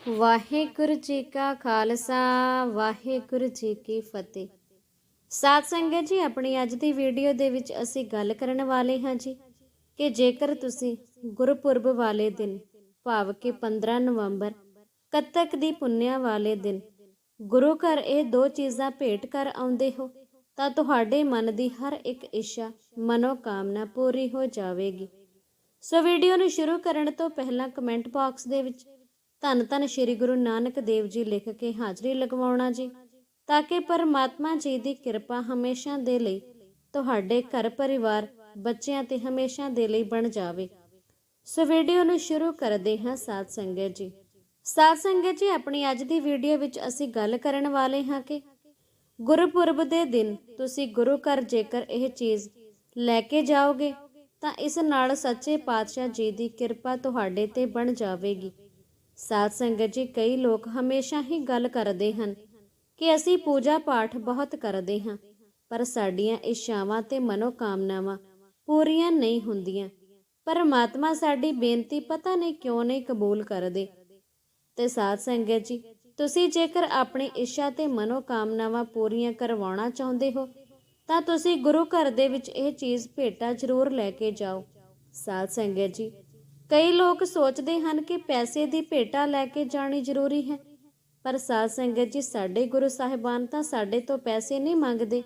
ਵਾਹਿਗੁਰੂ ਜੀ ਕਾ ਖਾਲਸਾ, ਵਾਹਿਗੁਰੂ ਜੀ ਕੀ ਫਤਿਹ। ਸਾਧ ਸੰਗਤ ਜੀ, ਆਪਣੀ ਅੱਜ ਦੀ ਵੀਡੀਓ ਦੇ ਵਿੱਚ ਅਸੀਂ ਗੱਲ ਕਰਨ ਵਾਲੇ ਹਾਂ ਜੀ ਕਿ ਜੇਕਰ ਤੁਸੀਂ ਗੁਰਪੁਰਬ ਵਾਲੇ ਦਿਨ, ਭਾਵ ਕਿ 15 ਨਵੰਬਰ, ਕੱਤਕ ਦੀ ਪੁੰਨਿਆ ਵਾਲੇ ਦਿਨ, ਗੁਰੂ ਘਰ ਇਹ ਦੋ ਚੀਜ਼ਾਂ ਭੇਟ ਕਰ ਆਉਂਦੇ ਹੋ, ਤਾਂ ਤੁਹਾਡੇ ਮਨ ਦੀ ਹਰ ਇੱਕ ਇੱਛਾ ਮਨੋ ਕਾਮਨਾ ਪੂਰੀ ਹੋ ਜਾਵੇਗੀ। ਸੋ ਵੀਡੀਓ ਨੂੰ ਸ਼ੁਰੂ ਕਰਨ ਤੋਂ ਪਹਿਲਾਂ ਕਮੈਂਟ ਬਾਕਸ ਦੇ ਵਿੱਚ ਧੰਨ ਧੰਨ ਸ਼੍ਰੀ ਗੁਰੂ ਨਾਨਕ ਦੇਵ ਜੀ ਲਿਖ ਕੇ ਹਾਜ਼ਰੀ ਲਗਵਾਉਣਾ ਜੀ, ਤਾਂ ਕਿ ਪਰਮਾਤਮਾ ਜੀ ਦੀ ਕਿਰਪਾ ਹਮੇਸ਼ਾ ਦੇ ਲਈ ਤੁਹਾਡੇ ਘਰ ਪਰਿਵਾਰ, ਬੱਚਿਆਂ ਤੇ ਹਮੇਸ਼ਾ ਦੇ ਲਈ ਬਣ ਜਾਵੇ। ਸੋ ਵੀਡੀਓ ਨੂੰ ਸ਼ੁਰੂ ਕਰਦੇ ਹਾਂ ਸਾਧ ਸੰਗਤ ਜੀ। ਸਾਧ ਸੰਗਤ ਜੀ, ਆਪਣੀ ਅੱਜ ਦੀ ਵੀਡੀਓ ਵਿੱਚ ਅਸੀਂ ਗੱਲ ਕਰਨ ਵਾਲੇ ਹਾਂ ਕਿ ਗੁਰਪੁਰਬ ਦੇ ਦਿਨ ਤੁਸੀਂ ਗੁਰੂ ਘਰ ਜੇਕਰ ਇਹ ਚੀਜ਼ ਲੈ ਕੇ ਜਾਓਗੇ, ਤਾਂ ਇਸ ਨਾਲ ਸੱਚੇ ਪਾਤਸ਼ਾਹ ਜੀ ਦੀ ਕਿਰਪਾ ਤੁਹਾਡੇ ਤੇ ਬਣ ਜਾਵੇਗੀ। ਸਾਧ ਸੰਗਤ ਜੀ, ਕਈ ਲੋਕ ਹਮੇਸ਼ਾ ਹੀ ਗੱਲ ਕਰਦੇ ਹਨ ਕਿ ਅਸੀਂ ਪੂਜਾ ਪਾਠ ਬਹੁਤ ਕਰਦੇ ਹਾਂ, ਪਰ ਸਾਡੀਆਂ ਇੱਛਾਵਾਂ ਤੇ ਮਨੋਕਾਮਨਾਵਾਂ ਪੂਰੀਆਂ ਨਹੀਂ ਹੁੰਦੀਆਂ। ਪਰਮਾਤਮਾ ਸਾਡੀ ਬੇਨਤੀ ਪਤਾ ਨਹੀਂ ਕਿਉਂ ਨਹੀਂ ਕਬੂਲ ਕਰਦੇ। ਤੇ ਸਾਧ ਸੰਗਤ ਜੀ, ਤੁਸੀਂ ਜੇਕਰ ਆਪਣੀ ਇੱਛਾ ਤੇ ਮਨੋਕਾਮਨਾਵਾਂ ਪੂਰੀਆਂ ਕਰਵਾਉਣਾ ਚਾਹੁੰਦੇ ਹੋ, ਤਾਂ ਤੁਸੀਂ ਗੁਰੂ ਘਰ ਦੇ ਵਿੱਚ ਇਹ ਚੀਜ਼ ਭੇਟਾ ਜ਼ਰੂਰ ਲੈ ਕੇ ਜਾਓ। ਸਾਧ ਸੰਗਤ ਜੀ ਕਈ ਲੋਕ ਸੋਚਦੇ ਹਨ ਕਿ ਪੈਸੇ ਦੀ ਭੇਟਾ ਲੈ ਕੇ ਜਾਣੀ ਜ਼ਰੂਰੀ ਹੈ। ਪਰ ਸਾਧ ਸੰਗਤ ਜੀ, ਸਾਡੇ ਗੁਰੂ ਸਾਹਿਬਾਨ ਤਾਂ ਸਾਡੇ ਤੋਂ ਪੈਸੇ ਨਹੀਂ ਮੰਗਦੇ।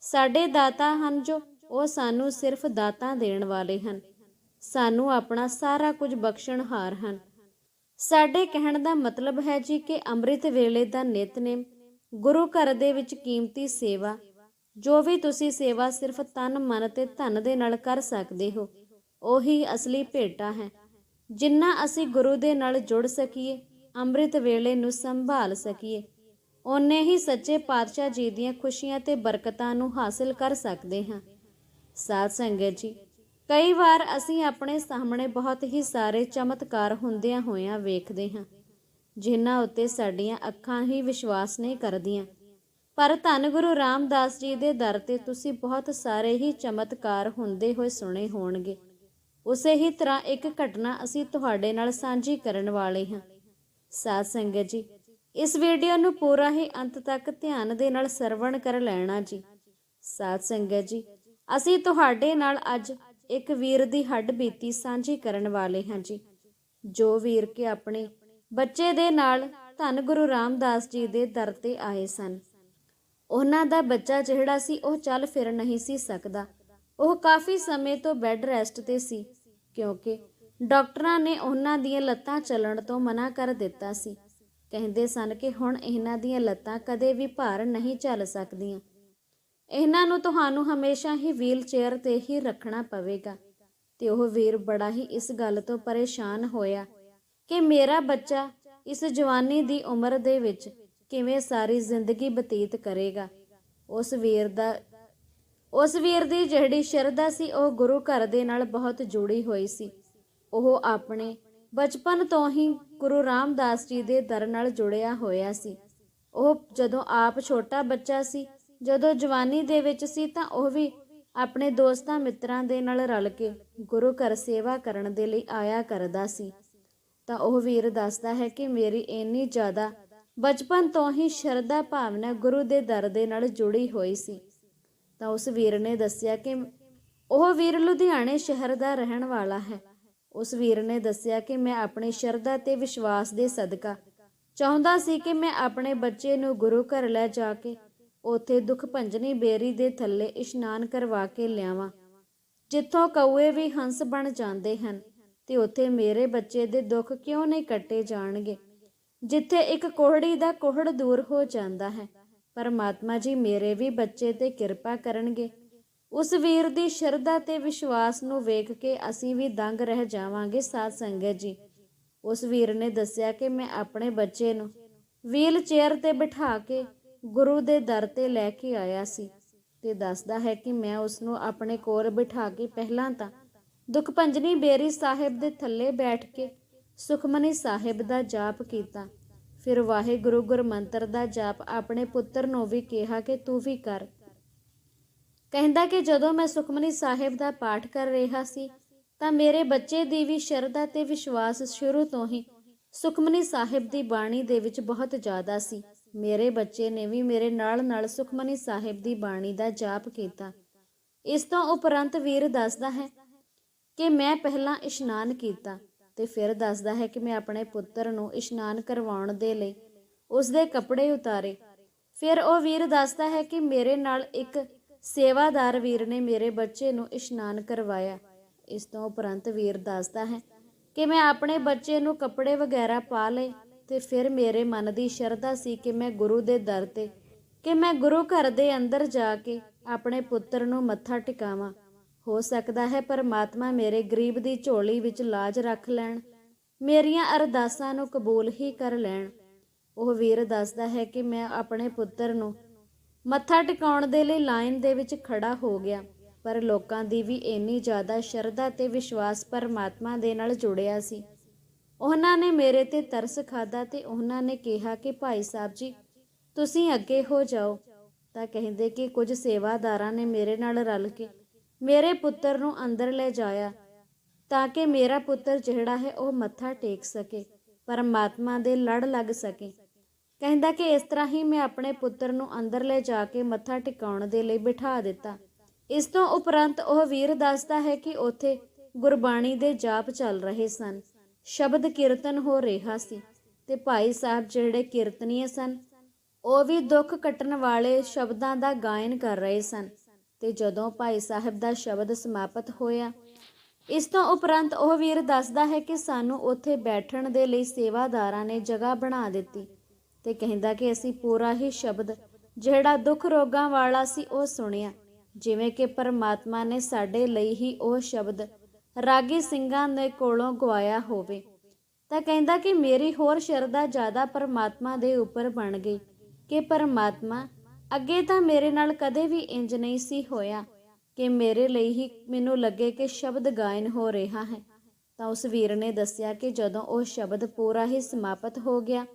ਸਾਡੇ ਦਾਤਾ ਹਨ ਜੋ, ਉਹ ਸਾਨੂੰ ਸਿਰਫ ਦਾਤਾ ਦੇਣ ਵਾਲੇ ਹਨ। ਸਾਨੂੰ ਆਪਣਾ ਸਾਰਾ ਕੁਝ ਬਖਸ਼ਣਹਾਰ ਹਨ। ਸਾਡੇ ਕਹਿਣ ਦਾ ਮਤਲਬ ਹੈ ਜੀ ਕਿ ਅੰਮ੍ਰਿਤ ਵੇਲੇ ਦਾ ਨਿਤਨੇਮ, ਗੁਰੂ ਘਰ ਦੇ ਵਿੱਚ ਕੀਮਤੀ ਸੇਵਾ, ਜੋ ਵੀ ਤੁਸੀਂ ਸੇਵਾ ਸਿਰਫ ਤਨ ਮਨ ਤੇ ਧਨ ਦੇ ਨਾਲ ਕਰ ਸਕਦੇ ਹੋ। ਉਹੀ ਅਸਲੀ ਭੇਟਾ ਹੈ, ਜਿੰਨਾ ਅਸੀਂ ਗੁਰੂ ਦੇ ਨਾਲ ਜੁੜ ਸਕੀਏ, ਅੰਮ੍ਰਿਤ ਵੇਲੇ ਨੂੰ ਸੰਭਾਲ ਸਕੀਏ, ਓਨੇ ਹੀ ਸੱਚੇ ਪਾਤਸ਼ਾਹ ਜੀ ਦੀਆਂ ਖੁਸ਼ੀਆਂ ਤੇ ਬਰਕਤਾਂ ਨੂੰ ਹਾਸਲ ਕਰ ਸਕਦੇ ਹਾਂ। ਸਾਧ ਸੰਗਤ ਜੀ, ਕਈ ਵਾਰ ਅਸੀਂ ਆਪਣੇ ਸਾਹਮਣੇ ਬਹੁਤ ਹੀ ਸਾਰੇ ਚਮਤਕਾਰ ਹੁੰਦਿਆਂ ਹੋਇਆਂ ਵੇਖਦੇ ਹਾਂ, ਜਿਨ੍ਹਾਂ ਉੱਤੇ ਸਾਡੀਆਂ ਅੱਖਾਂ ਹੀ ਵਿਸ਼ਵਾਸ ਨਹੀਂ ਕਰਦੀਆਂ। ਪਰ ਧੰਨ ਗੁਰੂ ਰਾਮਦਾਸ ਜੀ ਦੇ ਦਰ ਤੇ ਤੁਸੀਂ ਬਹੁਤ ਸਾਰੇ ਹੀ ਚਮਤਕਾਰ ਹੁੰਦੇ ਹੋਏ ਸੁਣੇ ਹੋਣਗੇ। ਉਸੇ ਹੀ ਤਰ੍ਹਾਂ ਇੱਕ ਘਟਨਾ ਅਸੀਂ ਤੁਹਾਡੇ ਨਾਲ ਸਾਂਝੀ ਕਰਨ ਵਾਲੇ ਹਾਂ। ਸਾਧ ਸੰਗਤ ਜੀ, ਇਸ ਵੀਡੀਓ ਨੂੰ ਪੂਰਾ ਹੀ ਅੰਤ ਤੱਕ ਧਿਆਨ ਦੇ ਨਾਲ ਸਰਵਣ ਕਰ ਲੈਣਾ ਜੀ। ਸਾਧ ਸੰਗਤ ਜੀ, ਅਸੀਂ ਤੁਹਾਡੇ ਨਾਲ ਅੱਜ ਇੱਕ ਵੀਰ ਦੀ ਹੱਡ ਬੀਤੀ ਸਾਂਝੀ ਕਰਨ ਵਾਲੇ ਹਾਂ ਜੀ। ਜੋ ਵੀਰ ਕੇ ਆਪਣੇ ਬੱਚੇ ਦੇ ਨਾਲ ਧੰਨ ਗੁਰੂ ਰਾਮਦਾਸ ਜੀ ਦੇ ਦਰ ਤੇ ਆਏ ਸਨ। ਉਹਨਾਂ ਦਾ ਬੱਚਾ ਜਿਹੜਾ ਸੀ, ਉਹ ਚੱਲ ਫਿਰ ਨਹੀਂ ਸੀ ਸਕਦਾ। ਉਹ ਕਾਫੀ ਸਮੇਂ ਤੋਂ ਬੈੱਡ ਰੈਸਟ ਤੇ ਸੀ। ਕਿਉਂਕਿ ਡਾਕਟਰਾਂ ਨੇ ਉਹਨਾਂ ਦੀਆਂ ਲੱਤਾਂ ਚੱਲਣ ਤੋਂ ਮਨਾ ਕਰ ਦਿੱਤਾ ਸੀ। ਕਹਿੰਦੇ ਸਨ ਕਿ ਹੁਣ ਇਹਨਾਂ ਦੀਆਂ ਲੱਤਾਂ ਕਦੇ ਵੀ ਭਾਰ ਨਹੀਂ ਚੱਲ ਸਕਦੀਆਂ। ਇਹਨਾਂ ਨੂੰ ਤੁਹਾਨੂੰ ਹਮੇਸ਼ਾ ਹੀ ਵੀਲ ਚੇਅਰ ਤੇ ਹੀ ਰੱਖਣਾ ਪਵੇਗਾ। ਤੇ ਉਹ ਵੀਰ ਬੜਾ ਹੀ ਇਸ ਗੱਲ ਤੋਂ ਪਰੇਸ਼ਾਨ ਹੋਇਆ ਕਿ ਮੇਰਾ ਬੱਚਾ ਇਸ ਜਵਾਨੀ ਦੀ ਉਮਰ ਦੇ ਵਿੱਚ ਕਿਵੇਂ ਸਾਰੀ ਜ਼ਿੰਦਗੀ ਬਤੀਤ ਕਰੇਗਾ। ਉਸ ਵੀਰ ਦਾ ਉਸ ਵੀਰ ਦੀ ਜਿਹੜੀ ਸ਼ਰਧਾ ਸੀ, ਉਹ ਗੁਰੂ ਘਰ ਦੇ ਨਾਲ ਬਹੁਤ ਜੁੜੀ ਹੋਈ ਸੀ। ਉਹ ਆਪਣੇ ਬਚਪਨ ਤੋਂ ਹੀ ਗੁਰੂ ਰਾਮਦਾਸ ਜੀ ਦੇ ਦਰ ਨਾਲ ਜੁੜਿਆ ਹੋਇਆ ਸੀ। ਉਹ ਜਦੋਂ ਆਪ ਛੋਟਾ ਬੱਚਾ ਸੀ, ਜਦੋਂ ਜਵਾਨੀ ਦੇ ਵਿੱਚ ਸੀ, ਤਾਂ ਉਹ ਵੀ ਆਪਣੇ ਦੋਸਤਾਂ ਮਿੱਤਰਾਂ ਦੇ ਨਾਲ ਰਲ ਕੇ ਗੁਰੂ ਘਰ ਸੇਵਾ ਕਰਨ ਦੇ ਲਈ ਆਇਆ ਕਰਦਾ ਸੀ। ਤਾਂ ਉਹ ਵੀਰ ਦੱਸਦਾ ਹੈ ਕਿ ਮੇਰੀ ਇੰਨੀ ਜ਼ਿਆਦਾ ਬਚਪਨ ਤੋਂ ਹੀ ਸ਼ਰਧਾ ਭਾਵਨਾ ਗੁਰੂ ਦੇ ਦਰ ਦੇ ਨਾਲ ਜੁੜੀ ਹੋਈ ਸੀ। ਤਾਂ ਉਸ ਵੀਰ ਨੇ ਦੱਸਿਆ ਕਿ ਉਹ ਵੀਰ ਲੁਧਿਆਣੇ ਸ਼ਹਿਰ ਦਾ ਰਹਿਣ ਵਾਲਾ ਹੈ। ਉਸ ਵੀਰ ਨੇ ਦੱਸਿਆ ਕਿ ਮੈਂ ਆਪਣੀ ਸ਼ਰਧਾ ਤੇ ਵਿਸ਼ਵਾਸ ਦੇ ਸਦਕਾ ਚਾਹੁੰਦਾ ਸੀ ਕਿ ਮੈਂ ਆਪਣੇ ਬੱਚੇ ਨੂੰ ਗੁਰੂ ਘਰ ਲੈ ਜਾ ਕੇ ਉੱਥੇ ਦੁੱਖ ਭੰਜਨੀ ਬੇਰੀ ਦੇ ਥੱਲੇ ਇਸ਼ਨਾਨ ਕਰਵਾ ਕੇ ਲਿਆਵਾਂ। ਜਿੱਥੋਂ ਕੌਏ ਵੀ ਹੰਸ ਬਣ ਜਾਂਦੇ ਹਨ ਤੇ ਉੱਥੇ ਮੇਰੇ ਬੱਚੇ ਦੇ ਦੁੱਖ ਕਿਉਂ ਨਹੀਂ ਕੱਟੇ ਜਾਣਗੇ? ਜਿੱਥੇ ਇੱਕ ਕੋਹੜੀ ਦਾ ਕੋਹੜ ਦੂਰ ਹੋ ਜਾਂਦਾ ਹੈ ਪਰਮਾਤਮਾ ਜੀ, ਮੇਰੇ ਵੀ ਬੱਚੇ ਤੇ ਕਿਰਪਾ ਕਰਨਗੇ। ਉਸ ਵੀਰ ਦੀ ਸ਼ਰਧਾ ਤੇ ਵਿਸ਼ਵਾਸ ਨੂੰ ਵੇਖ ਕੇ ਅਸੀਂ ਵੀ ਦੰਗ ਰਹਿ ਜਾਵਾਂਗੇ, ਸਾਧ ਸੰਗਤ ਜੀ। ਉਸ ਵੀਰ ਨੇ ਦੱਸਿਆ ਕਿ ਮੈਂ ਆਪਣੇ ਬੱਚੇ ਨੂੰ ਵੀਲ ਚੇਅਰ ਤੇ ਬਿਠਾ ਕੇ ਗੁਰੂ ਦੇ ਦਰ ਤੇ ਲੈ ਕੇ ਆਇਆ ਸੀ ਤੇ ਦੱਸਦਾ ਹੈ ਕਿ ਮੈਂ ਉਸ ਨੂੰ ਆਪਣੇ ਕੋਲ ਬਿਠਾ ਕੇ ਪਹਿਲਾਂ ਤਾਂ ਦੁਖ ਭੰਜਨੀ ਬੇਰੀ ਸਾਹਿਬ ਦੇ ਥੱਲੇ ਬੈਠ ਕੇ ਸੁਖਮਨੀ ਸਾਹਿਬ ਦਾ ਜਾਪ ਕੀਤਾ ਫਿਰ ਵਾਹਿਗੁਰੂ ਗੁਰਮੰਤਰ ਦਾ ਜਾਪ ਆਪਣੇ ਪੁੱਤਰ ਨੂੰ ਵੀ ਕਿਹਾ ਕਿ ਤੂੰ ਵੀ ਕਰ। ਕਹਿੰਦਾ ਕਿ ਜਦੋਂ ਮੈਂ ਸੁਖਮਨੀ ਸਾਹਿਬ ਦਾ ਪਾਠ ਕਰ ਰਿਹਾ ਸੀ, ਤਾਂ ਮੇਰੇ ਬੱਚੇ ਦੀ ਵੀ ਸ਼ਰਧਾ ਤੇ ਵਿਸ਼ਵਾਸ ਸ਼ੁਰੂ ਤੋਂ ਹੀ ਸੁਖਮਨੀ ਸਾਹਿਬ ਦੀ ਬਾਣੀ ਦੇ ਵਿੱਚ ਬਹੁਤ ਜ਼ਿਆਦਾ ਸੀ। ਮੇਰੇ ਬੱਚੇ ਨੇ ਵੀ ਮੇਰੇ ਨਾਲ ਨਾਲ ਸੁਖਮਨੀ ਸਾਹਿਬ ਦੀ ਬਾਣੀ ਦਾ ਜਾਪ ਕੀਤਾ। ਇਸ ਤੋਂ ਉਪਰੰਤ ਵੀਰ ਦੱਸਦਾ ਹੈ ਕਿ ਮੈਂ ਪਹਿਲਾਂ ਇਸ਼ਨਾਨ ਕੀਤਾ। ਤੇ ਫਿਰ ਦੱਸਦਾ ਹੈ ਕਿ ਮੈਂ ਆਪਣੇ ਪੁੱਤਰ ਨੂੰ ਇਸ਼ਨਾਨ ਕਰਵਾਉਣ ਦੇ ਲਈ ਉਸ ਦੇ ਕੱਪੜੇ ਉਤਾਰੇ। ਫਿਰ ਉਹ ਵੀਰ ਦੱਸਦਾ ਹੈ ਕਿ ਮੇਰੇ ਨਾਲ ਇੱਕ ਸੇਵਾਦਾਰ ਵੀਰ ਨੇ ਮੇਰੇ ਬੱਚੇ ਨੂੰ ਇਸ਼ਨਾਨ ਕਰਵਾਇਆ। ਇਸ ਤੋਂ ਉਪਰੰਤ ਵੀਰ ਦੱਸਦਾ ਹੈ ਕਿ ਮੈਂ ਆਪਣੇ ਬੱਚੇ ਨੂੰ ਕੱਪੜੇ ਵਗੈਰਾ ਪਾ ਲਏ ਤੇ ਫਿਰ ਮੇਰੇ ਮਨ ਦੀ ਸ਼ਰਧਾ ਸੀ ਕਿ ਮੈਂ ਗੁਰੂ ਦੇ ਦਰ ਤੇ, ਕਿ ਮੈਂ ਗੁਰੂ ਘਰ ਦੇ ਅੰਦਰ ਜਾ ਕੇ ਆਪਣੇ ਪੁੱਤਰ ਨੂੰ ਮੱਥਾ ਟਿਕਾਵਾਂ। ਹੋ ਸਕਦਾ ਹੈ ਪਰਮਾਤਮਾ ਮੇਰੇ ਗਰੀਬ ਦੀ ਝੋਲੀ ਵਿੱਚ ਲਾਜ ਰੱਖ ਲੈਣ, ਮੇਰੀਆਂ ਅਰਦਾਸਾਂ ਨੂੰ ਕਬੂਲ ਹੀ ਕਰ ਲੈਣ। ਉਹ ਵੀਰ ਦੱਸਦਾ ਹੈ ਕਿ ਮੈਂ ਆਪਣੇ ਪੁੱਤਰ ਨੂੰ ਮੱਥਾ ਟਿਕਾਉਣ ਦੇ ਲਈ ਲਾਈਨ ਦੇ ਵਿੱਚ ਖੜਾ ਹੋ ਗਿਆ, ਪਰ ਲੋਕਾਂ ਦੀ ਵੀ ਇੰਨੀ ਜ਼ਿਆਦਾ ਸ਼ਰਧਾ ਤੇ ਵਿਸ਼ਵਾਸ ਪਰਮਾਤਮਾ ਦੇ ਨਾਲ ਜੁੜਿਆ ਸੀ। ਉਹਨਾਂ ਨੇ ਮੇਰੇ ਤੇ ਤਰਸ ਖਾਦਾ ਤੇ ਉਹਨਾਂ ਨੇ ਕਿਹਾ ਕਿ, ਭਾਈ ਸਾਹਿਬ ਜੀ, ਤੁਸੀਂ ਅੱਗੇ ਹੋ ਜਾਓ। ਤਾਂ ਕਹਿੰਦੇ ਕਿ ਕੁਝ ਸੇਵਾਦਾਰਾਂ ਨੇ ਮੇਰੇ ਨਾਲ ਰਲ ਕੇ ਮੇਰੇ ਪੁੱਤਰ ਨੂੰ ਅੰਦਰ ਲੈ ਜਾਇਆ, ਤਾਂ ਕਿ ਮੇਰਾ ਪੁੱਤਰ ਜਿਹੜਾ ਹੈ ਉਹ ਮੱਥਾ ਟੇਕ ਸਕੇ, ਪਰਮਾਤਮਾ ਦੇ ਲੜ ਲੱਗ ਸਕੇ। ਕਹਿੰਦਾ ਕਿ ਇਸ ਤਰ੍ਹਾਂ ਹੀ ਮੈਂ ਆਪਣੇ ਪੁੱਤਰ ਨੂੰ ਅੰਦਰ ਲੈ ਜਾ ਕੇ ਮੱਥਾ ਟਿਕਾਉਣ ਦੇ ਲਈ ਬਿਠਾ ਦਿੱਤਾ। ਇਸ ਤੋਂ ਉਪਰੰਤ ਉਹ ਵੀਰ ਦੱਸਦਾ ਹੈ ਕਿ ਉੱਥੇ ਗੁਰਬਾਣੀ ਦੇ ਜਾਪ ਚੱਲ ਰਹੇ ਸਨ। ਸ਼ਬਦ ਕੀਰਤਨ ਹੋ ਰਿਹਾ ਸੀ ਤੇ ਭਾਈ ਸਾਹਿਬ ਜਿਹੜੇ ਕੀਰਤਨੀਏ ਸਨ, ਉਹ ਵੀ ਦੁੱਖ ਕੱਟਣ ਵਾਲੇ ਸ਼ਬਦਾਂ ਦਾ ਗਾਇਨ ਕਰ ਰਹੇ ਸਨ। ਤੇ ਜਦੋਂ ਭਾਈ ਸਾਹਿਬ ਦਾ ਸ਼ਬਦ ਸਮਾਪਤ ਹੋਇਆ, ਇਸ ਤੋਂ ਉਪਰੰਤ ਉਹ ਵੀਰ ਦੱਸਦਾ ਹੈ ਕਿ ਸਾਨੂੰ ਉੱਥੇ ਬੈਠਣ ਦੇ ਲਈ ਸੇਵਾਦਾਰਾਂ ਨੇ ਜਗ੍ਹਾ ਬਣਾ ਦਿੱਤੀ ਤੇ ਕਹਿੰਦਾ ਕਿ ਅਸੀਂ ਪੂਰਾ ਹੀ ਸ਼ਬਦ, ਜਿਹੜਾ ਦੁੱਖ ਰੋਗਾਂ ਵਾਲਾ ਸੀ, ਉਹ ਸੁਣਿਆ, ਜਿਵੇਂ ਕਿ ਪਰਮਾਤਮਾ ਨੇ ਸਾਡੇ ਲਈ ਹੀ ਉਹ ਸ਼ਬਦ, ਰਾਗੀ ਸਿੰਘਾਂ ਦੇ ਕੋਲੋਂ ਗਵਾਇਆ ਹੋਵੇ। ਤਾਂ ਕਹਿੰਦਾ ਕਿ ਮੇਰੀ ਹੋਰ ਸ਼ਰਧਾ ਜ਼ਿਆਦਾ ਪਰਮਾਤਮਾ ਦੇ ਉੱਪਰ ਬਣ ਗਈ ਕਿ ਪਰਮਾਤਮਾ ਅੱਗੇ ਤਾਂ ਮੇਰੇ ਨਾਲ ਕਦੇ ਵੀ ਇੰਜ ਨਹੀਂ ਸੀ ਹੋਇਆ ਕਿ ਮੇਰੇ ਲਈ ਹੀ ਮੈਨੂੰ ਲੱਗੇ ਕਿ ਸ਼ਬਦ ਗਾਇਨ ਹੋ ਰਿਹਾ ਹੈ। ਤਾਂ ਉਸ ਵੀਰ ਨੇ ਦੱਸਿਆ ਕਿ ਜਦੋਂ ਉਹ ਸ਼ਬਦ ਪੂਰਾ ਹੀ ਸਮਾਪਤ ਹੋ ਗਿਆ,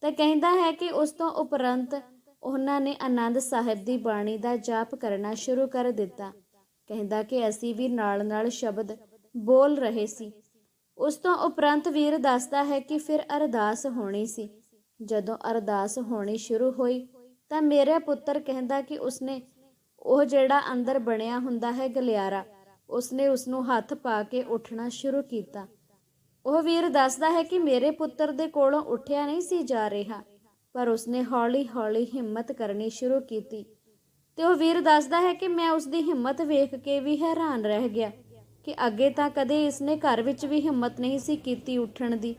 ਤਾਂ ਕਹਿੰਦਾ ਹੈ ਕਿ ਉਸ ਤੋਂ ਉਪਰੰਤ ਉਹਨਾਂ ਨੇ ਆਨੰਦ ਸਾਹਿਬ ਦੀ ਬਾਣੀ ਦਾ ਜਾਪ ਕਰਨਾ ਸ਼ੁਰੂ ਕਰ ਦਿੱਤਾ। ਕਹਿੰਦਾ ਕਿ ਅਸੀਂ ਵੀ ਨਾਲ-ਨਾਲ ਸ਼ਬਦ ਬੋਲ ਰਹੇ ਸੀ। ਉਸ ਤੋਂ ਉਪਰੰਤ ਵੀਰ ਦੱਸਦਾ ਹੈ ਕਿ ਫਿਰ ਅਰਦਾਸ ਹੋਣੀ ਸੀ। ਜਦੋਂ ਅਰਦਾਸ ਹੋਣੀ ਸ਼ੁਰੂ ਹੋਈ ਤਾਂ ਮੇਰਾ ਪੁੱਤਰ ਕਹਿੰਦਾ ਕਿ ਉਸਨੇ ਉਹ ਜਿਹੜਾ ਅੰਦਰ ਬਣਿਆ ਹੁੰਦਾ ਹੈ ਗਲਿਆਰਾ, ਉਸਨੇ ਉਸ ਨੂੰ ਹੱਥ ਪਾ ਕੇ ਉੱਠਣਾ ਸ਼ੁਰੂ ਕੀਤਾ। ਉਹ ਵੀਰ ਦੱਸਦਾ ਹੈ ਕਿ ਮੇਰੇ ਪੁੱਤਰ ਦੇ ਕੋਲੋਂ ਉੱਠਿਆ ਨਹੀਂ ਸੀ ਜਾ ਰਿਹਾ, ਪਰ ਉਸਨੇ ਹੌਲੀ-ਹੌਲੀ ਹਿੰਮਤ ਕਰਨੀ ਸ਼ੁਰੂ ਕੀਤੀ ਤੇ ਉਹ ਵੀਰ ਦੱਸਦਾ ਹੈ ਕਿ ਮੈਂ ਉਸ ਦੀ ਹਿੰਮਤ ਵੇਖ ਕੇ ਵੀ ਹੈਰਾਨ ਰਹਿ ਗਿਆ ਕਿ ਅੱਗੇ ਤਾਂ ਕਦੇ ਇਸਨੇ ਘਰ ਵਿੱਚ ਵੀ ਹਿੰਮਤ ਨਹੀਂ ਸੀ ਕੀਤੀ ਉੱਠਣ ਦੀ।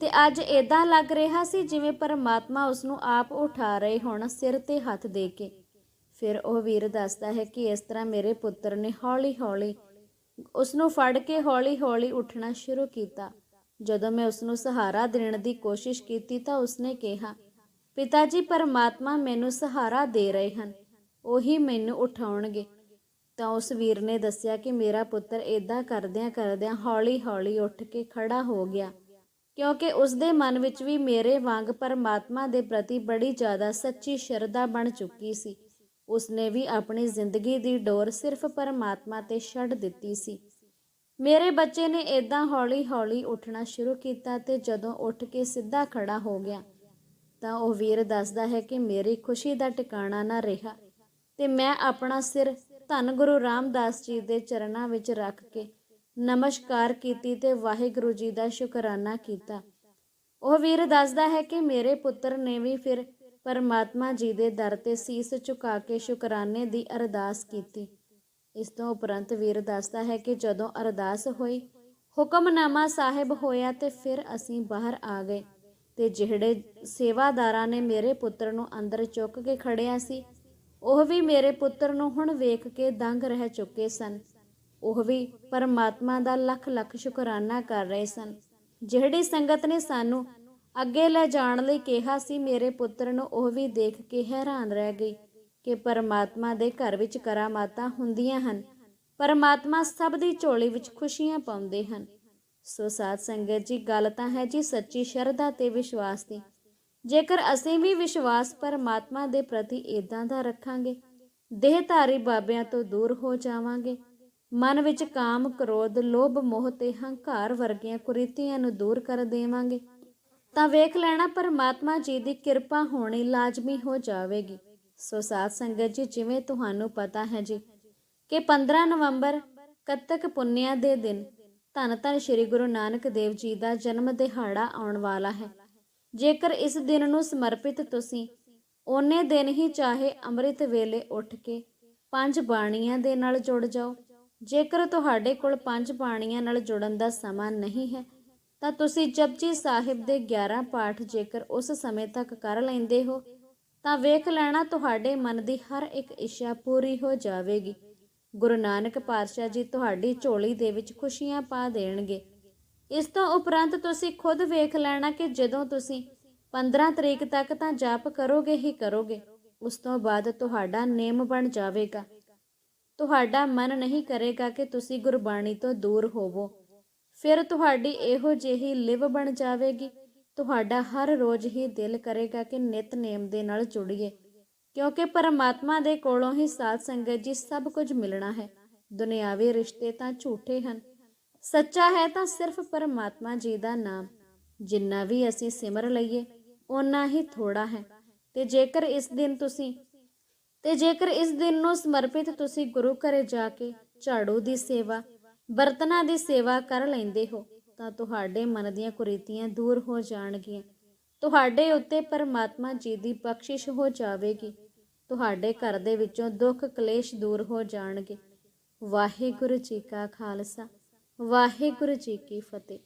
ਤੇ ਅੱਜ ਇਦਾਂ ਲੱਗ ਰਿਹਾ ਸੀ ਜਿਵੇਂ ਪਰਮਾਤਮਾ ਉਸ ਨੂੰ ਆਪ ਉਠਾ ਰਹੇ ਹੋਣ ਸਿਰ ਤੇ ਹੱਥ ਦੇ ਕੇ। ਫਿਰ ਉਹ ਵੀਰ ਦੱਸਦਾ ਹੈ ਕਿ ਇਸ ਤਰ੍ਹਾਂ ਮੇਰੇ ਪੁੱਤਰ ਨੇ ਹੌਲੀ-ਹੌਲੀ ਉਸ ਨੂੰ ਫੜ ਕੇ ਹੌਲੀ-ਹੌਲੀ ਉੱਠਣਾ ਸ਼ੁਰੂ ਕੀਤਾ। ਜਦੋਂ ਮੈਂ ਉਸ ਨੂੰ ਸਹਾਰਾ ਦੇਣ ਦੀ ਕੋਸ਼ਿਸ਼ ਕੀਤੀ ਤਾਂ ਉਸਨੇ ਕਿਹਾ ਪਿਤਾ ਜੀ ਪਰਮਾਤਮਾ ਮੈਨੂੰ ਸਹਾਰਾ ਦੇ ਰਹੇ ਹਨ, ਉਹੀ ਮੈਨੂੰ ਉਠਾਉਣਗੇ। ਤਾਂ ਉਸ ਵੀਰ ਨੇ ਦੱਸਿਆ ਕਿ ਮੇਰਾ ਪੁੱਤਰ ਇਦਾਂ ਕਰਦਿਆਂ ਕਰਦਿਆਂ ਹੌਲੀ-ਹੌਲੀ ਉੱਠ ਕੇ ਖੜਾ ਹੋ ਗਿਆ। ਕਿਉਂਕਿ ਉਸ ਦੇ ਮਨ ਵਿੱਚ ਵੀ ਮੇਰੇ ਵਾਂਗ ਪਰਮਾਤਮਾ ਦੇ ਪ੍ਰਤੀ ਬੜੀ ਜ਼ਿਆਦਾ ਸੱਚੀ ਸ਼ਰਧਾ ਬਣ ਚੁੱਕੀ ਸੀ। ਉਸਨੇ ਵੀ ਆਪਣੀ ਜ਼ਿੰਦਗੀ ਦੀ ਡੋਰ ਸਿਰਫ ਪਰਮਾਤਮਾ ਤੇ ਛੱਡ ਦਿੱਤੀ ਸੀ। ਮੇਰੇ ਬੱਚੇ ਨੇ ਇਦਾਂ ਹੌਲੀ-ਹੌਲੀ ਉੱਠਣਾ ਸ਼ੁਰੂ ਕੀਤਾ ਤੇ ਜਦੋਂ ਉੱਠ ਕੇ ਸਿੱਧਾ ਖੜਾ ਹੋ ਗਿਆ, ਤਾਂ ਉਹ ਵੀਰ ਦੱਸਦਾ ਹੈ ਕਿ ਮੇਰੀ ਖੁਸ਼ੀ ਦਾ ਟਿਕਾਣਾ ਨਾ ਰਿਹਾ ਤੇ ਮੈਂ ਆਪਣਾ ਸਿਰ ਧੰਨ ਗੁਰੂ ਰਾਮਦਾਸ ਜੀ ਦੇ ਚਰਨਾਂ ਵਿੱਚ ਰੱਖ ਕੇ ਨਮਸਕਾਰ ਕੀਤੀ ਤੇ ਵਾਹਿਗੁਰੂ ਜੀ ਦਾ ਸ਼ੁਕਰਾਨਾ ਕੀਤਾ। ਉਹ ਵੀਰ ਦੱਸਦਾ ਹੈ ਕਿ ਮੇਰੇ ਪੁੱਤਰ ਨੇ ਵੀ ਫਿਰ ਪਰਮਾਤਮਾ ਜੀ ਦੇ ਦਰ ਤੇ ਸੀਸ ਝੁਕਾ ਕੇ ਸ਼ੁਕਰਾਨੇ ਦੀ ਅਰਦਾਸ ਕੀਤੀ। ਇਸ ਤੋਂ ਉਪਰੰਤ ਵੀਰ ਦੱਸਦਾ ਹੈ ਕਿ ਜਦੋਂ ਅਰਦਾਸ ਹੋਈ, ਹੁਕਮਨਾਮਾ ਸਾਹਿਬ ਹੋਇਆ ਤੇ ਫਿਰ ਅਸੀਂ ਬਾਹਰ ਆ ਗਏ ਤੇ ਜਿਹੜੇ ਸੇਵਾਦਾਰਾਂ ਨੇ ਮੇਰੇ ਪੁੱਤਰ ਨੂੰ ਅੰਦਰ ਚੁੱਕ ਕੇ ਖੜਿਆ ਸੀ, ਉਹ ਵੀ ਮੇਰੇ ਪੁੱਤਰ ਨੂੰ ਹੁਣ ਵੇਖ ਕੇ ਦੰਗ ਰਹਿ ਚੁੱਕੇ ਸਨ। ਉਹ ਵੀ ਪਰਮਾਤਮਾ ਦਾ ਲੱਖ ਲੱਖ ਸ਼ੁਕਰਾਨਾ ਕਰ ਰਹੇ ਸਨ। ਜਿਹੜੀ ਸੰਗਤ ਨੇ ਸਾਨੂੰ ਅੱਗੇ ਲੈ ਜਾਣ ਲਈ ਕਿਹਾ ਸੀ ਮੇਰੇ ਪੁੱਤਰ ਨੂੰ, ਉਹ ਵੀ ਦੇਖ ਕੇ ਹੈਰਾਨ ਰਹਿ ਗਈ ਕਿ ਪਰਮਾਤਮਾ ਦੇ ਘਰ ਵਿੱਚ ਕਰਾਮਾਤਾਂ ਹੁੰਦੀਆਂ ਹਨ। ਪਰਮਾਤਮਾ ਸਭ ਦੀ ਝੋਲੀ ਵਿੱਚ ਖੁਸ਼ੀਆਂ ਪਾਉਂਦੇ ਹਨ। ਸੋ ਸਾਧ ਸੰਗਤ ਜੀ, ਗੱਲ ਤਾਂ ਹੈ ਜੀ ਸੱਚੀ, ਸ਼ਰਧਾ ਤੇ ਵਿਸ਼ਵਾਸ ਦੀ। ਜੇਕਰ ਅਸੀਂ ਵੀ ਵਿਸ਼ਵਾਸ ਪਰਮਾਤਮਾ ਦੇ ਪ੍ਰਤੀ ਇਦਾਂ ਦਾ ਰੱਖਾਂਗੇ, ਦੇਹਧਾਰੀ ਬਾਬਿਆਂ ਤੋਂ ਦੂਰ ਹੋ ਜਾਵਾਂਗੇ ਮਨ ਵਿੱਚ ਕਾਮ, ਕ੍ਰੋਧ, ਲੋਭ, ਮੋਹ ਤੇ ਹੰਕਾਰ ਵਰਗੀਆਂ ਕੁਰੀਤੀਆਂ ਨੂੰ ਦੂਰ ਕਰ ਦੇਵਾਂਗੇ। ਤਾਂ ਵੇਖ ਲੈਣਾ, ਪਰਮਾਤਮਾ ਜੀ ਦੀ ਕਿਰਪਾ ਹੋਣੀ ਲਾਜ਼ਮੀ ਹੋ ਜਾਵੇਗੀ। ਸੋ ਸਾਧ ਸੰਗਤ ਜੀ, ਜਿਵੇਂ ਤੁਹਾਨੂੰ ਪਤਾ ਹੈ ਜੀ ਕਿ 15 ਨਵੰਬਰ ਕੱਤਕ ਪੁੰਨਿਆ ਦੇ ਦਿਨ ਧੰਨ ਧੰਨ ਸ੍ਰੀ ਗੁਰੂ ਨਾਨਕ ਦੇਵ ਜੀ ਦਾ ਜਨਮ ਦਿਹਾੜਾ ਆਉਣ ਵਾਲਾ ਹੈ। ਜੇਕਰ ਇਸ ਦਿਨ ਨੂੰ ਸਮਰਪਿਤ ਤੁਸੀਂ ਓਨੇ ਦਿਨ ਹੀ ਚਾਹੇ ਅੰਮ੍ਰਿਤ ਵੇਲੇ ਉੱਠ ਕੇ ਪੰਜ ਬਾਣੀਆਂ ਦੇ ਨਾਲ ਜੁੜ ਜਾਓ ਜੇਕਰ ਤੁਹਾਡੇ ਕੋਲ ਪੰਜ ਬਾਣੀਆਂ ਨਾਲ ਜੁੜਨ ਦਾ ਸਮਾਂ ਨਹੀਂ ਹੈ, ਤਾਂ ਤੁਸੀਂ ਜਪਜੀ ਸਾਹਿਬ ਦੇ 11 ਪਾਠ ਜੇਕਰ ਉਸ ਸਮੇਂ ਤੱਕ ਕਰ ਲੈਂਦੇ ਹੋ, ਤਾਂ ਵੇਖ ਲੈਣਾ ਤੁਹਾਡੇ ਮਨ ਦੀ ਹਰ ਇੱਕ ਇੱਛਾ ਪੂਰੀ ਹੋ ਜਾਵੇਗੀ। ਗੁਰੂ ਨਾਨਕ ਪਾਤਸ਼ਾਹ ਜੀ ਤੁਹਾਡੀ ਝੋਲੀ ਦੇ ਵਿੱਚ ਖੁਸ਼ੀਆਂ ਪਾ ਦੇਣਗੇ। ਇਸ ਤੋਂ ਉਪਰੰਤ ਤੁਸੀਂ ਖੁਦ ਵੇਖ ਲੈਣਾ ਕਿ ਜਦੋਂ ਤੁਸੀਂ 15 ਤਰੀਕ ਤੱਕ ਤਾਂ ਜਾਪ ਕਰੋਗੇ ਹੀ ਕਰੋਗੇ, ਉਸ ਤੋਂ ਬਾਅਦ ਤੁਹਾਡਾ ਨੇਮ ਬਣ ਜਾਵੇਗਾ। ਤੁਹਾਡਾ ਮਨ ਨਹੀਂ ਕਰੇਗਾ ਕਿ ਤੁਸੀਂ ਗੁਰਬਾਣੀ ਤੋਂ ਦੂਰ ਹੋਵੋ। ਫਿਰ ਤੁਹਾਡੀ ਇਹੋ ਜਿਹੀ ਲਿਵ ਬਣ ਜਾਵੇਗੀ। ਤੁਹਾਡਾ ਹਰ ਰੋਜ਼ ਹੀ ਦਿਲ ਕਰੇਗਾ ਕਿ ਨਿਤਨੇਮ ਦੇ ਨਾਲ ਜੁੜੀਏ। ਕਿਉਂਕਿ ਪਰਮਾਤਮਾ ਦੇ ਕੋਲੋਂ ਹੀ ਸਾਧ ਸੰਗਤ ਜੀ ਸਭ ਕੁਝ ਮਿਲਣਾ ਹੈ। ਦੁਨਿਆਵੀ ਰਿਸ਼ਤੇ ਤਾਂ ਝੂਠੇ ਹਨ। ਸੱਚਾ ਹੈ ਤਾਂ ਸਿਰਫ ਪਰਮਾਤਮਾ ਜੀ ਦਾ ਨਾਮ। ਜਿੰਨਾ ਵੀ ਅਸੀਂ ਸਿਮਰ ਲਈਏ, ਓਨਾ ਹੀ ਥੋੜਾ ਹੈ। ਤੇ ਜੇਕਰ ਇਸ ਦਿਨ ਤੁਸੀਂ ਤੇ ਜੇਕਰ ਇਸ ਦਿਨ ਨੂੰ ਸਮਰਪਿਤ ਤੁਸੀਂ ਗੁਰੂ ਘਰੇ ਜਾ ਕੇ ਝਾੜੂ ਦੀ ਸੇਵਾ, ਬਰਤਨਾਂ ਦੀ ਸੇਵਾ ਕਰ ਲੈਂਦੇ ਹੋ, ਤਾਂ ਤੁਹਾਡੇ ਮਨ ਦੀਆਂ ਕੁਰੀਤੀਆਂ ਦੂਰ ਹੋ ਜਾਣਗੀਆਂ। ਤੁਹਾਡੇ ਉੱਤੇ ਪਰਮਾਤਮਾ ਜੀ ਦੀ ਬਖਸ਼ਿਸ਼ ਹੋ ਜਾਵੇਗੀ। ਤੁਹਾਡੇ ਘਰ ਦੇ ਵਿੱਚੋਂ ਦੁੱਖ ਕਲੇਸ਼ ਦੂਰ ਹੋ ਜਾਣਗੇ। ਵਾਹਿਗੁਰੂ ਜੀ ਕਾ ਖਾਲਸਾ, ਵਾਹਿਗੁਰੂ ਜੀ ਕੀ ਫਤਿਹ।